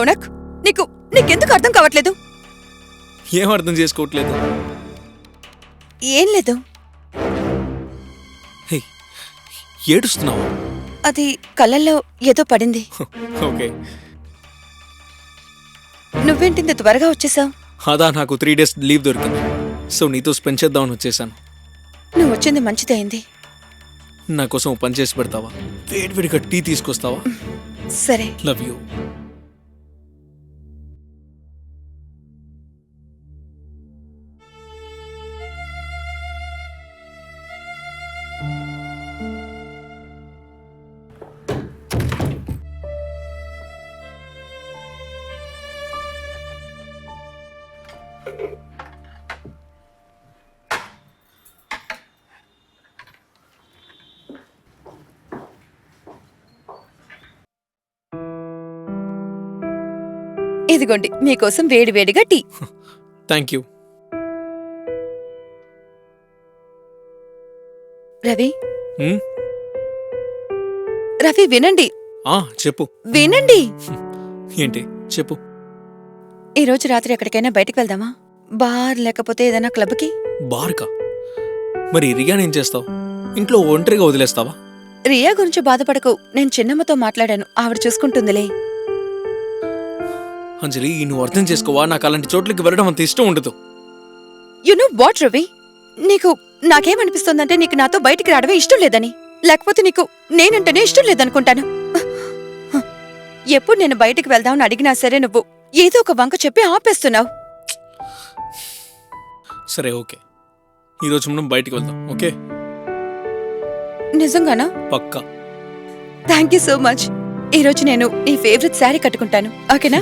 రౌనక్ నీకు నీకెందుకు అర్థం కావట్లేదు? ఏం అర్థం చేసుకోవట్లేదు? ఏం లేదు. ఏడుస్తున్నావా? అది కళ్ళల్లో ఏదో పడింది. ఓకే. నువ్వేంటింత త్వరగా వచ్చేసావు? అదా నాకు త్రీ డేస్ లీవ్ దొరికింది. సో నీతో స్పెండ్ చేద్దామని వచ్చేసాను. నువ్వు వచ్చింది మంచిదే అయింది. నా కోసం పని చేసి పెడతావా? వేడివేడిగా టీ తీసుకొస్తావా? సరే. Love you. ఇదిగోండి మీకోసం వేడివేడిగా టీ. Thank you Ravi? హ్మ్? రవి వినండి. ఆ, చెప్పు. వినండి. ఏంటి? చెప్పు. ఈ రోజు రాత్రి ఎక్కడికైనా బయటికి వెళ్దామా? బార్ లేకపోతే ఏదైనా క్లబ్కి? బార్కా? మరి రియాన్ ఏం చేస్తావు? ఇంట్లో ఒంటరిగా వదిలేస్తావా? రియా గురించి బాధపడకు. నేను చిన్నమ్మతో మాట్లాడాను. ఆవిడ చూసుకుంటుందిలే. అంజలి నువ్వు అర్థం చేసుకోవా? నాకు అలాంటి చోట్లకి వెళ్ళడం అంత ఇష్టం ఉండదు. యు నో వాట్ రవి నీకు నాకేమనిపిస్తోందంటే నీకు నాతో బయటికి రావడమే ఇష్టం లేదని. లేకపోతే నీకు నేనంటేనే ఇష్టం లేదనుకుంటాను. ఎప్పుడు నేను బయటికి వెళ్దామని అడిగినా సరే నువ్వు ఏదో ఒక వంక చెప్పి ఆపేస్తున్నావు. సరే ఓకే. ఈరోజు మనం బయటికి వెళ్దాం ఓకే? నిజంగానా? పక్కా. థ్యాంక్ యూ సో మచ్ ఈ రోజు నేను నీ ఫేవరెట్ శారీ కట్టుకుంటాను ఓకేనా?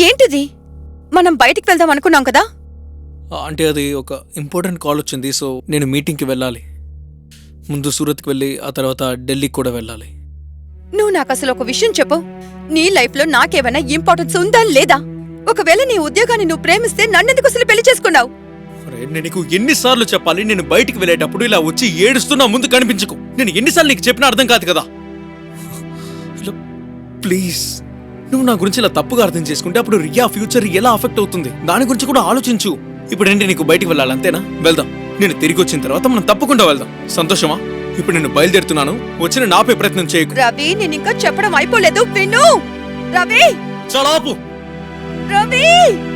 ఏంటిది? మనం బయటికి వెళ్దాం అనుకున్నాం కదా? అంటే అది ఒక ఇంపార్టెంట్ కాల్ వచ్చింది సో నేను మీటింగ్కి వెళ్ళాలి. ముందు సూరత్కి వెళ్ళి ఆ తర్వాత ఢిల్లీకి కూడా వెళ్ళాలి. నువ్వు నాకు అసలు ఒక విషయం చెప్పు. నీ లైఫ్లో నాకేమైనా ఇంపార్టెన్స్ ఉందా లేదా? ఒకవేళ నీ ఉద్యోగాన్ని నువ్వు ప్రేమిస్తే నన్నెందుకు అసలు పెళ్ళి చేసుకున్నావు? అరే, నేను నీకు ఎన్నిసార్లు చెప్పాలి నేను బయటికి వెళ్ళేటప్పుడు ఇలా వచ్చి ఏడుస్తున్నా ముందు కనిపించకు. నేను ఎన్నిసార్లు నీకు చెప్పినా అర్థం కాదు కదా. ప్లీజ్. నువ్వు నా గురించి ఇలా తప్పుగా అర్థం చేసుకుంటే అప్పుడు రియా ఫ్యూచర్ ఎలా అఫెక్ట్ అవుతుంది? దాని గురించి కూడా ఆలోచించు. ఇప్పుడు ఏంటి నీకు బయటికి వెళ్ళాలి అంతేనా? వెళ్దాం. నేను తిరిగి వచ్చిన తర్వాత మనం తప్పకుండా వెళ్దాం. సంతోషమా? ఇప్పుడు నేను బయలుదేరుతున్నాను. వచ్చిన నాపే ప్రయత్నం చేయకు. రవి నేను ఇంకా చెప్పడం అయిపోలేదు. విను! రవి! చాలా ఆపు రవి!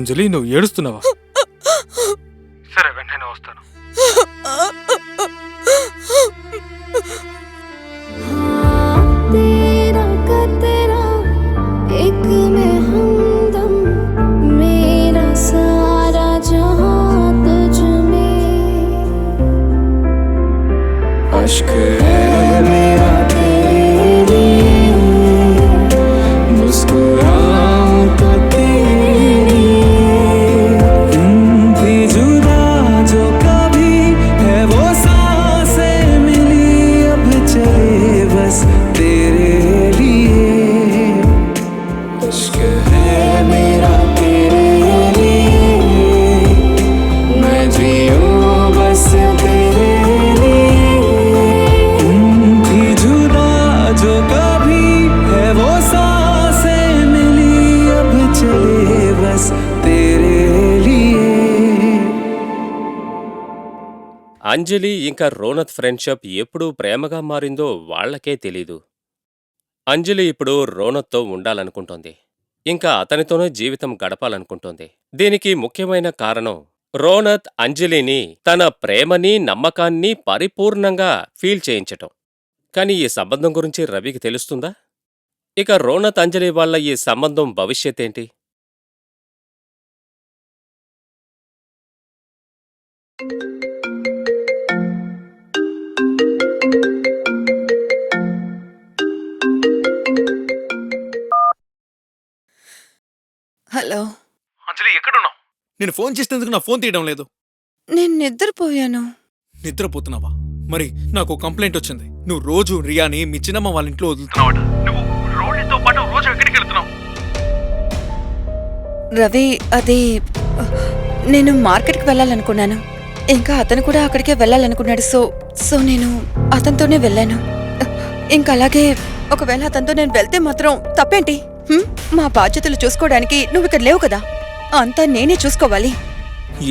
అంజలి నువ్వు ఏడుస్తున్నావా? సరే వెంటనే వస్తాను. तेरा అంజలి ఇంకా రోనత్ ఫ్రెండ్షిప్ ఎప్పుడు ప్రేమగా మారిందో వాళ్ళకే తెలీదు. అంజలి ఇప్పుడు రోనత్తో ఉండాలనుకుంటోంది. ఇంకా అతనితోనే జీవితం గడపాలనుకుంటోంది. దీనికి ముఖ్యమైన కారణం రోనత్ అంజలిని తన ప్రేమని నమ్మకాన్ని పరిపూర్ణంగా ఫీల్ చేయించటం. కాని ఈ సంబంధం గురించి రవికి తెలుస్తుందా? ఇక రోనత్ అంజలి వాళ్ళ ఈ సంబంధం భవిష్యత్ ఏంటి నేను ఫోన్ చేసేందుకు నా ఫోన్ తీయడం లేదు. నేను నిద్రపోయాను. నిద్రపోతున్నావా? మరి నాకు కంప్లైంట్ వచ్చింది. నువ్వు రోజు రియాని మీ చిన్నమ్మ వాళ్ళ ఇంట్లో వదులుతున్నావట. నువ్వు రోడ్లతో పాటు రోజు ఎక్కడికి వెళ్తున్నావు రవి అది నేను మార్కెట్కి వెళ్ళాలనుకున్నాను. ఇంకా అతను కూడా అక్కడికే వెళ్ళాలనుకున్నాడు. సో సో నేను అతనితోనే వెళ్ళాను. ఇంకా అలాగే ఒకవేళ అతనితో నేను వెళ్తే మాత్రం తప్పేంటి? హ్మ్? మా బాధ్యతలు చూసుకోవడానికి నువ్వు ఇక్కడ లేవు కదా? అంతా నేనే చూసుకోవాలి.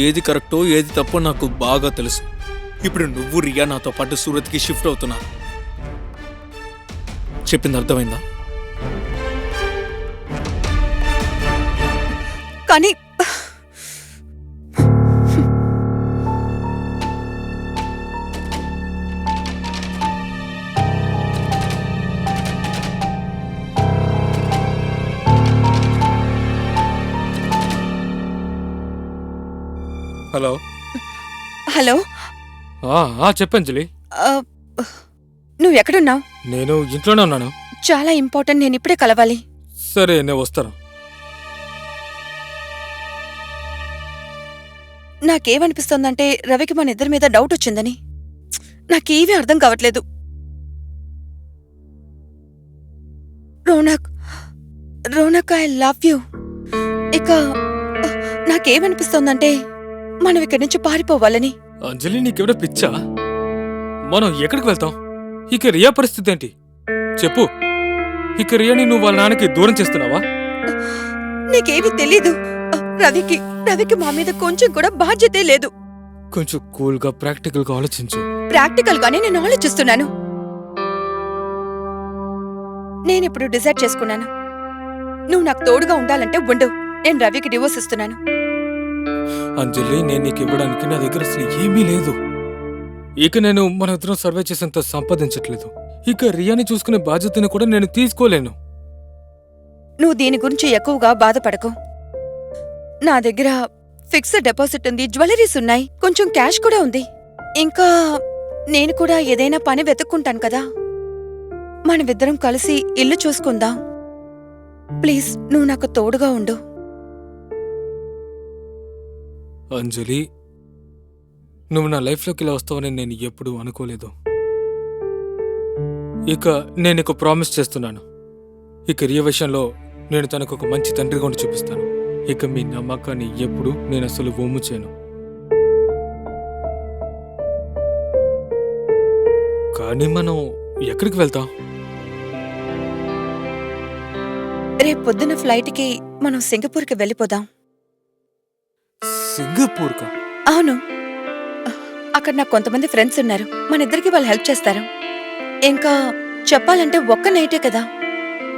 ఏది కరెక్టో ఏది తప్పో నాకు బాగా తెలుసు. ఇప్పుడు నువ్వు రియా నాతో పాటు సూరత్కి షిఫ్ట్ అవుతున్నారు చెప్పింది అర్థమైందా? కానీ హలో. హలో. చెప్పంజలి నువ్వు ఎక్కడున్నావు? నేను ఇంట్లోనే ఉన్నాను. చాలా ఇంపార్టెంట్ నేను ఇప్పుడే కలవాలి. సరే నేను వస్తాను. నాకేమనిపిస్తోందంటే రవికి మన ఇద్దరి మీద డౌట్ వచ్చిందని. నాకేమీ అర్థం కావట్లేదు. Ronak Ronak I love you. ఇక నాకేమనిపిస్తోందంటే మనం ఇక్కడి నుంచి పారిపోవాలని. అంజలి నీకెవడ పిచ్చా? మనం ఎక్కడికి వెళ్తాం? ఇక రియా పరిస్థితి ఏంటి? చెప్పు. ఇక రియాని నువ్వు వాళ్ళ నాన్నకి దూరం చేస్తున్నావా? నీకేమీ తెలీదు. రవికి రవికి మా మీద కొంచెం కూడా బాధ్యతే లేదు. కొంచెం కూల్గా ప్రాక్టికల్గా ఆలోచించు. ప్రాక్టికల్ గానే నేను ఆలోచిస్తున్నాను. నేనిప్పుడు డిసైడ్ చేసుకున్నాను. నువ్వు నాకు తోడుగా ఉండాలంటే ఉండు. నేను రవికి డివోర్స్ ఇస్తున్నాను. అంజలి నేను నీకు ఇవ్వడానికి నా దగ్గర అసలు ఏమీ లేదు. ఇక నేను మన ఇద్దరం సర్వే చేసేంత సంపాదించట్లేదు. ఇక రియాని చూసుకునే బాధ్యతను కూడా నేను తీసుకోలేను. నువ్వు దీని గురించి ఎక్కువగా బాధపడకు. నా దగ్గర ఫిక్స్డ్ డిపాజిట్ ఉంది జ్యువెలరీస్ ఉన్నాయి కొంచెం క్యాష్ కూడా ఉంది. ఇంకా నేను కూడా ఏదైనా పని వెతుక్కుంటాను కదా. మనమిద్దరం కలిసి ఇల్లు చూసుకుందాం. ప్లీజ్ నువ్వు నాకు తోడుగా ఉండు. అంజలి నువ్వు నా లైఫ్లోకి ఇలా వస్తావని నేను ఎప్పుడూ అనుకోలేదు. ఇక నేను నీకు ప్రామిస్ చేస్తున్నాను. ఇక రియ విషయంలో నేను తనకు ఒక మంచి తండ్రిగా ఉండి చూపిస్తాను. ఇక మీ నమ్మకాన్ని ఎప్పుడు నేను అసలు ఒమ్ము చేయను. కానీ మనం ఎక్కడికి వెళ్తాం? రేపు పొద్దున ఫ్లైట్కి మనం సింగపూర్కి వెళ్ళిపోదాం. సింగపూర్కా అవును. అక్కడ నాకు కొంతమంది ఫ్రెండ్స్ ఉన్నారు. మన ఇద్దరికి వాళ్ళు హెల్ప్ చేస్తారు. ఇంకా చెప్పాలంటే ఒక్క నైటే కదా.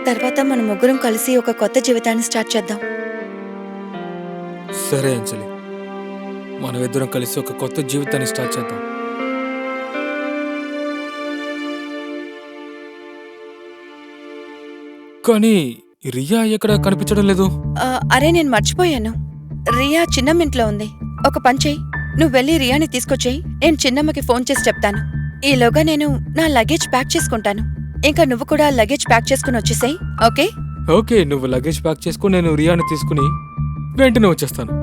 తర్వాత మన ముగ్గురం కలిసి ఒక కొత్త జీవితాన్ని స్టార్ట్ చేద్దాం. సరే అంజలి. మనం ఇద్దరం కలిసి ఒక కొత్త జీవితాన్ని స్టార్ట్ చేద్దాం. కానీ రియా ఎక్కడ కనిపించడం లేదు? అరే నేను మర్చిపోయాను. రియా చిన్నమ్మింట్లో ఉంది. ఒక పంచేయి నువ్వు వెళ్ళి రియాని తీసుకొచ్చేయి. నేను చిన్నమ్మకి ఫోన్ చేసి చెప్తాను. ఈలోగా నేను నా లగేజ్ ప్యాక్ చేసుకుంటాను. ఇంకా నువ్వు కూడా లగేజ్ ప్యాక్ చేసుకుని వచ్చేసేయ్ ఓకే? ఓకే నువ్వు లగేజ్ ప్యాక్ చేసుకుని నేను రియాని తీసుకుని వెంటనే వచ్చేస్తాను.